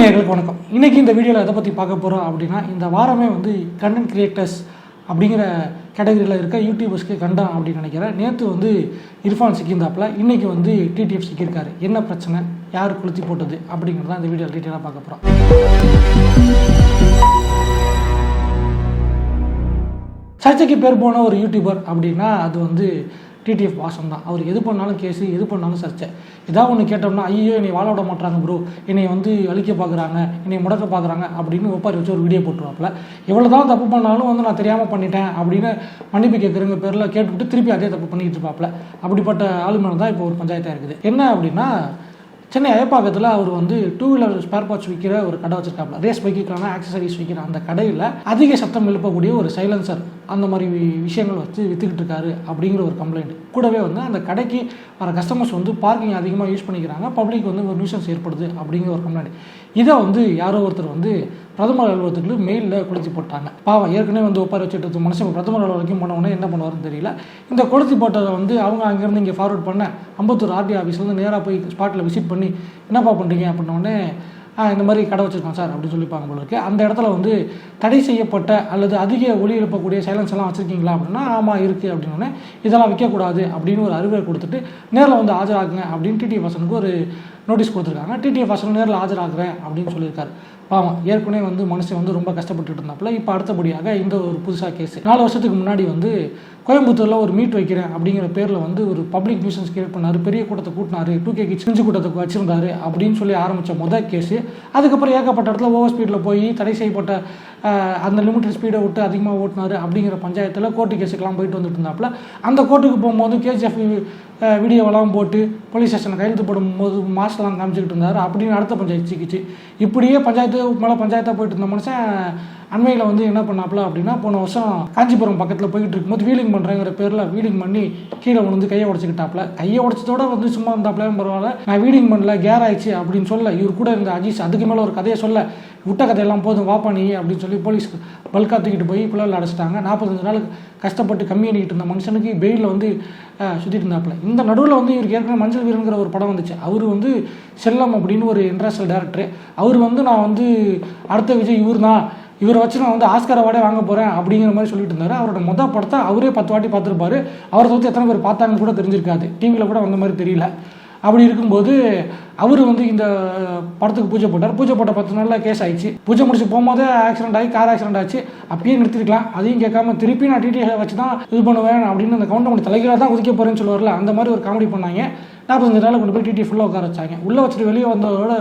நேர்களுக்கு வணக்கம். இன்றைக்கி இந்த வீடியோவில் எதை பற்றி பார்க்க போகிறோம் அப்படின்னா இந்த வாரமே வந்து கண்டென்ட் கிரியேட்டர்ஸ் அப்படிங்கிற கேட்டகரியில் இருக்க யூடியூபர்ஸ்க்கு கண்டம் அப்படின்னு நினைக்கிறேன். நேற்று வந்து இர்ஃபான் சிக்கிந்தாப்பில் இன்றைக்கி வந்து டிடிஎஃப் சிக்கியிருக்காரு என்ன பிரச்சனை? யார் குளுத்தி போட்டது? அப்படிங்கிறத இந்த வீடியோவில் டீட்டெயிலாக பார்க்க போகிறோம் சர்ச்சைக்கு பேர் போன ஒரு யூடியூபர் அப்படின்னா அது வந்து டிடிஎஃப் வாசன் தான் அவர் எது பண்ணாலும் கேஸு எது பண்ணாலும் சர்ச்சை. ஏதாவது ஒன்று கேட்டோம்னா ஐயோ என்னை வாழ விட மாட்டாங்க ப்ரோ என்னை வந்து அழிக்க பார்க்குறாங்க என்னை முடக்க பார்க்குறாங்க அப்படின்னு ஒப்பாரி வச்சு ஒரு வீடியோ போட்டுருவாப்பில். எவ்வளோ தான் தப்பு பண்ணாலும் வந்து நான் தெரியாமல் பண்ணிட்டேன் அப்படின்னு மன்னிப்பு கேட்குறங்க பேரில் கேட்டுவிட்டு திருப்பி அதே தப்பு பண்ணிக்கிட்டு இருப்பாப்புல. அப்படிப்பட்ட ஆளுமை தான் இப்போ ஒரு பஞ்சாயத்தாக இருக்குது. என்ன அப்படின்னா சென்னை அயப்பாக்கத்தில் அவர் வந்து டூ வீலர் ஸ்பேர் பார்ட்ஸ் விற்கிற ஒரு கடை வச்சிருக்காப்புல. ரேஸ் பைக்குக்கான ஆக்சசரிஸ் விற்கிற அந்த கடையில் அதிக சத்தம் எழுப்பக்கூடிய ஒரு சைலன்சர் அந்த மாதிரி விஷயங்கள் வச்சு விற்றுக்கிட்டு இருக்காரு அப்படிங்கிற ஒரு கம்ப்ளைண்ட் கூடவே வந்து அந்த கடைக்கு வர கஸ்டமர்ஸ் வந்து பார்க்கிங் அதிகமாக யூஸ் பண்ணிக்கிறாங்க. பப்ளிக் வந்து ஒரு நியூசன்ஸ் ஏற்படுது அப்படிங்கிற ஒரு கம்ப்ளைண்ட் இதை வந்து யாரோ ஒருத்தர் வந்து பிரதமர் அலுவலகத்துக்கு மெயிலில் கொளுத்தி போட்டாங்க. பாவம் ஏற்கனவே வந்து ஒப்பாரி வச்சுட்டு இருந்த மனுஷன் பிரதமர் அலுவலகம் போனவொடனே என்ன பண்ணுவாருன்னு தெரியல. இந்த கொளுத்தி போட்டதை வந்து அவங்க அங்கேருந்து இங்கே ஃபார்வர்ட் பண்ண அம்பத்தூர் ஆர்டி ஆஃபீஸ்லேருந்து நேராக போய் ஸ்பாட்டில் விசிட் பண்ணி என்னப்பா பண்ணுறீங்க அப்படின்ன உடனே இந்த மாதிரி கடை வச்சிருக்கோம் சார் அப்படின்னு சொல்லிப்பாங்க போல இருக்கு. அந்த இடத்துல வந்து தடை செய்யப்பட்ட அல்லது அதிக ஒளி எழுப்பக்கூடிய சைலன்ஸ் எல்லாம் வச்சுருக்கீங்களா அப்படின்னா ஆமாம் இருக்குது அப்படின்னோடனே இதெல்லாம் விற்கக்கூடாது அப்படின்னு ஒரு அறிவுரை கொடுத்துட்டு நேரில் வந்து ஆஜராகுங்க அப்படின்னு டிடி வாசனுக்கு ஒரு நோட்டீஸ் கொடுத்துருக்காங்க. டிடிஎஃப் வாசன் நேரில் ஆஜராகிறேன் அப்படின்னு சொல்லியிருக்காரு. பாவம் ஏற்கனவே வந்து மனுஷன் வந்து ரொம்ப கஷ்டப்பட்டு இருந்தாப்புல இப்போ அடுத்தபடியாக இந்த ஒரு புதுசாக கேஸ் நாலு வருஷத்துக்கு முன்னாடி வந்து கோயம்புத்தூரில் ஒரு மீட் வைக்கிறேன் அப்படிங்கிற பேரில் வந்து ஒரு பப்ளிக் நியூசன்ஸ் கிரியேட் பண்ணார் பெரிய கூட்டத்தை கூட்டினாரு டூ கேக்கு சிஞ்சு கூட்டத்தை வச்சிருந்தாரு அப்படின்னு சொல்லி ஆரம்பித்த முதல் கேஸு அதுக்கப்புறம் ஏகப்பட்ட இடத்துல ஓவர் ஸ்பீடில் போய் தடை செய்யப்பட்ட அந்த லிமிட்டட் ஸ்பீடை விட்டு அதிகமாக ஓட்டினார் அப்படிங்கிற பஞ்சாயத்தில் கோர்ட்டு கேஸுக்கெல்லாம் போயிட்டு வந்துட்டு இருந்தாப்புல அந்த கோர்ட்டுக்கு போகும்போது கேஜிஎஃப் வீடியோவெல்லாம் போட்டு போலீஸ் ஸ்டேஷனை கையெழுத்து போடும்போது மாஸ்டர்லாம் காமிச்சிக்கிட்டு இருந்தார். அப்படின்னு அடுத்த பஞ்சாயத்து சிக்கிச்சு. இப்படியே பஞ்சாயத்து மேலே பஞ்சாயத்தாக போயிட்டு இருந்த மனுஷன் அண்மையில் வந்து என்ன பண்ணாப்புல அப்படின்னா போன வருஷம் காஞ்சிபுரம் பக்கத்தில் போயிட்டு இருக்கும்போது வீலிங் பண்ணுறேங்கிற பேரில் வீலிங் பண்ணி கீழே விழுந்து கையை உடச்சிக்கிட்டாப்புல. கையை உடச்சதோட வந்து சும்மா இருந்தாப்புல பரவாயில்ல. நான் வீலிங் பண்ணல கேர் ஆயிடுச்சு அப்படின்னு சொல்ல இவர் கூட இருந்த அஜீஸ் அதுக்கு மேலே ஒரு கதையை சொல்ல விட்ட கதையெல்லாம் போதும் வாப்பா நீ அப்படின்னு சொல்லி போலீஸ் பல்கா தூக்கிட்டு போய் பிள்ளைகள் அடைச்சிட்டாங்க. நாற்பத்தஞ்சு நாள் கஷ்டப்பட்டு கம்மி பண்ணிக்கிட்டு இருந்த மனுஷனுக்கு பெயிலில் வந்து சுற்றிட்டு இருந்தாப்புல. இந்த நடுவில் வந்து இவருக்கு ஏற்கனவே மஞ்சள் வீரங்கிற ஒரு படம் வந்துச்சு. அவர் வந்து செல்லம் அப்படின்னு ஒரு இன்டர்நேஷனல் டேரக்டர் அவர் வந்து நான் வந்து அடுத்த விஜய் இவர் தான் இவரை வச்சு நான் வந்து ஆஸ்கர் அவார்டே வாங்க போகிறேன் அப்படிங்கிற மாதிரி சொல்லிட்டு இருந்தார். அவரோட மொதல் படத்தை அவரே பத்து வாட்டி பார்த்துருப்பாரு. அவரை தவிர்த்து எத்தனை பேர் பார்த்தாங்கன்னு கூட தெரிஞ்சிருக்காது. டிவியில் கூட வந்த மாதிரி தெரியல. அப்படி இருக்கும்போது அவர் வந்து இந்த படத்துக்கு பூஜை போட்டார். பூஜை போட்ட பத்து நாளில் கேஸ் ஆயிடுச்சு. பூஜை முடிச்சு போகும்போது ஆக்சிடென்ட் ஆகி கார் ஆக்சிடென்ட் ஆச்சு. அப்பயே நிறுத்திருக்கலாம். அதையும் கேட்காம திருப்பி நான் டிடிஐ வச்சு தான் இது பண்ணுவேன் அப்படின்னு அந்த கவுண்டர் பண்ணி தலைகீழாக தான் குதிக்க போகிறேன்னு சொல்லுவார்ல அந்த மாதிரி ஒரு காமெடி பண்ணாங்க. நாற்பத்தஞ்சு நாள் கொண்டு போய் டிடி ஃபுல்லாக உட்கார வச்சாங்க. உள்ளே வச்சுட்டு வெளியே வந்ததோட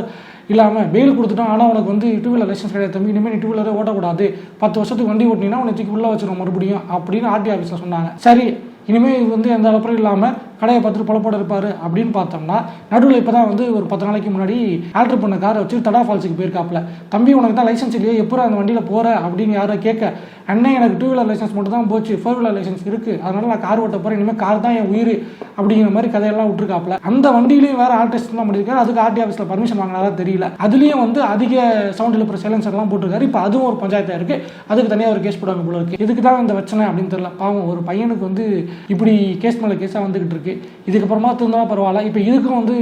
இல்லாமல் பெயில் கொடுத்துட்டோம் ஆனால் உனக்கு வந்து டூ வீலர் லைசன்ஸ் கிடையாது தம்பி. இனிமேல் நீ டூ வீலரே ஓட்டக்கூடாது. பத்து வருஷத்துக்கு வண்டி ஓட்டினீங்கன்னா உன்னை உள்ளே வச்சிடும் மறுபடியும் அப்படின்னு ஆர்டி ஆஃபீஸில் சொன்னாங்க. சரி இனிமேல் இது வந்து எந்த அளப்பறம் இல்லாமல் கடையை பார்த்துட்டு பொழப்போட இருப்பார் அப்படின்னு பார்த்தோம்னா நடுவில் இப்போ தான் வந்து ஒரு பத்து நாளைக்கு முன்னாடி ஆல்டர் பண்ண காரை வச்சு தடா ஃபால்ஸுக்கு போயிருக்காப்புல. தம்பி உனக்கு தான் லைசன்ஸ் இல்லையே எப்போ அந்த வண்டியில் போகிற அப்படின்னு யாரோ கேட்க அண்ணன் எனக்கு டூ வீலர் லைசன்ஸ் மட்டும் தான் போச்சு ஃபோர் வீலர் லைசன்ஸ் இருக்குது அதனால் நான் கார் ஓட்ட போகிறேன் இனிமேல் கார் தான் என் உயிர் அப்படிங்கிற மாதிரி கதையெல்லாம் விட்டுருக்காப்புல. அந்த வண்டியிலையும் வேறு ஆர்டிஸ்ட்லாம் பண்ணியிருக்காரு அதுக்கு ஆர்டி ஆஃபீஸில் பர்மிஷன் வாங்கினாரா தெரியல. அதுலேயும் வந்து அதிக சவுண்ட் எழுப்புற சைலன்சர்லாம் போட்டிருக்காரு. இப்போ அதுவும் ஒரு பஞ்சாயத்தாக இருக்குது அதுக்கு தனியாக ஒரு கேஸ் போடுவாங்க போல இருக்குது இதுக்கு தான் இந்த பிரச்சனை அப்படின்னு தெரியல. பாவம் ஒரு பையனுக்கு வந்து இப்படி கேஸ் மேலே கேஸாக வந்துகிட்டு இருக்கு. இதுக்கப்புறமா திருந்தா பரவாயில்ல. இப்போ இதுக்கும் வந்து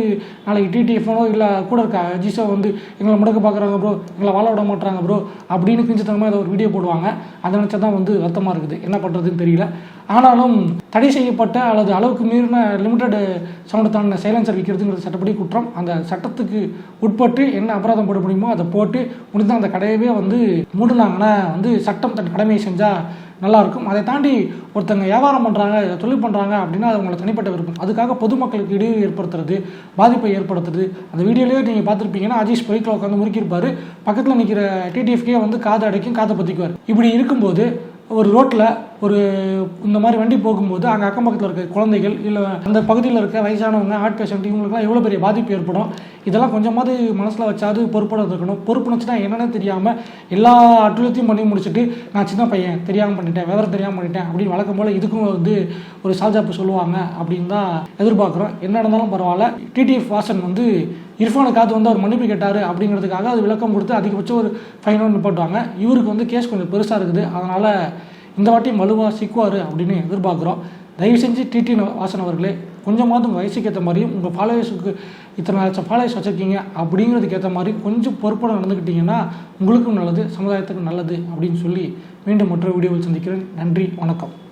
நாளைக்கு டிடிஎஃப்னோ இல்லை கூட இருக்க? அஜிஸோ வந்து எங்களை முடக்க பார்க்குறாங்க ப்ரோ எங்களை வாழ விட மாட்டாங்க ப்ரோ அப்படின்னு கிஞ்சித்தனமாக ஏதோ ஒரு வீடியோ போடுவாங்க. அதை நினச்சா தான் வந்து வருத்தமாக இருக்குது. என்ன பண்ணுறதுன்னு தெரியல. ஆனாலும் தடை செய்யப்பட்ட அல்லது அளவுக்கு மீறின லிமிட்டட் சவுண்டு தாண்டின சைலன்சர் விற்கிறதுங்கிறது சட்டப்படி குற்றம். அந்த சட்டத்துக்கு உட்பட்டு என்ன அபராதம் போட முடியுமோ அதை போட்டு முடிந்தால் அந்த கடையவே வந்து மூடினாங்கன்னா வந்து சட்டம் தன் கடமையை செஞ்சால் நல்லாயிருக்கும். அதை தாண்டி ஒருத்தங்க வியாபாரம் பண்ணுறாங்க தொழில் பண்ணுறாங்க அப்படின்னா அது உங்களை தனிப்பட்ட விருப்பம். அதுக்காக பொதுமக்களுக்கு இடையூறு ஏற்படுத்துறது பாதிப்பை ஏற்படுத்துறது. அந்த வீடியோலேயே நீங்கள் பார்த்துருப்பீங்கன்னா அஜீஷ் பைக்கில் உட்காந்து முறுக்கியிருப்பார். பக்கத்தில் நிற்கிற டிடிஎஃப்கே வந்து காது அடைக்கும் காதை பற்றிக்குவார் இப்படி இருக்கும்போது ஒரு ரோட்டில் ஒரு இந்த மாதிரி வண்டி போகும்போது அங்கே அக்கம் பக்கத்தில் இருக்க குழந்தைகள் இல்லை அந்த பகுதியில் இருக்க வயசானவங்க ஹார்ட் பேஷண்ட் இவங்களுக்குலாம் எவ்வளோ பெரிய பாதிப்பு ஏற்படும்? இதெல்லாம் கொஞ்சமாவது மனசில் வச்சாது பொறுப்போட இருக்கணும். பொறுப்புணுச்சுன்னா என்னென்னு தெரியாமல் எல்லா அட்டுலத்தையும் பண்ணி முடிச்சுட்டு நான் சின்ன பையன் தெரியாமல் பண்ணிட்டேன் விவரம் தெரியாமல் பண்ணிட்டேன் அப்படின்னு வழக்கம் போல் இதுக்கும் வந்து ஒரு சாஜாப்பு சொல்லுவாங்க அப்படின்னு தான் எதிர்பார்க்குறோம். என்ன நடந்தாலும் பரவாயில்ல. டிடிஎஃப் வாசன் வந்து இர்ஃபானுக்காவது வந்து அவர் மன்னிப்பு கேட்டார் அப்படிங்கிறதுக்காக அது விளக்கம் கொடுத்து அதிகபட்சம் ஒரு ஃபைன் ஒன்று போட்டுவாங்க. இவருக்கு வந்து கேஸ் கொஞ்சம் பெருசாக இருக்குது. அதனால் இந்த வாட்டி மலுவா சிக்குவார் அப்படின்னு எதிர்பார்க்குறோம். தயவு செஞ்சு டிடி வாசன் அவர்களே கொஞ்சமாவது உங்கள் வயசுக்கு ஏற்ற மாதிரியும் உங்கள் ஃபாலோவர்ஸுக்கு இத்தனை லட்சம் ஃபாலோவர்ஸ் வச்சுருக்கீங்க அப்படிங்கிறதுக்கு ஏற்ற மாதிரி கொஞ்சம் பொறுப்போட நடந்துக்கிட்டிங்கன்னா உங்களுக்கும் நல்லது சமுதாயத்துக்கும் நல்லது அப்படின்னு சொல்லி மீண்டும் மற்றொரு வீடியோவில் சந்திக்கிறேன். நன்றி வணக்கம்.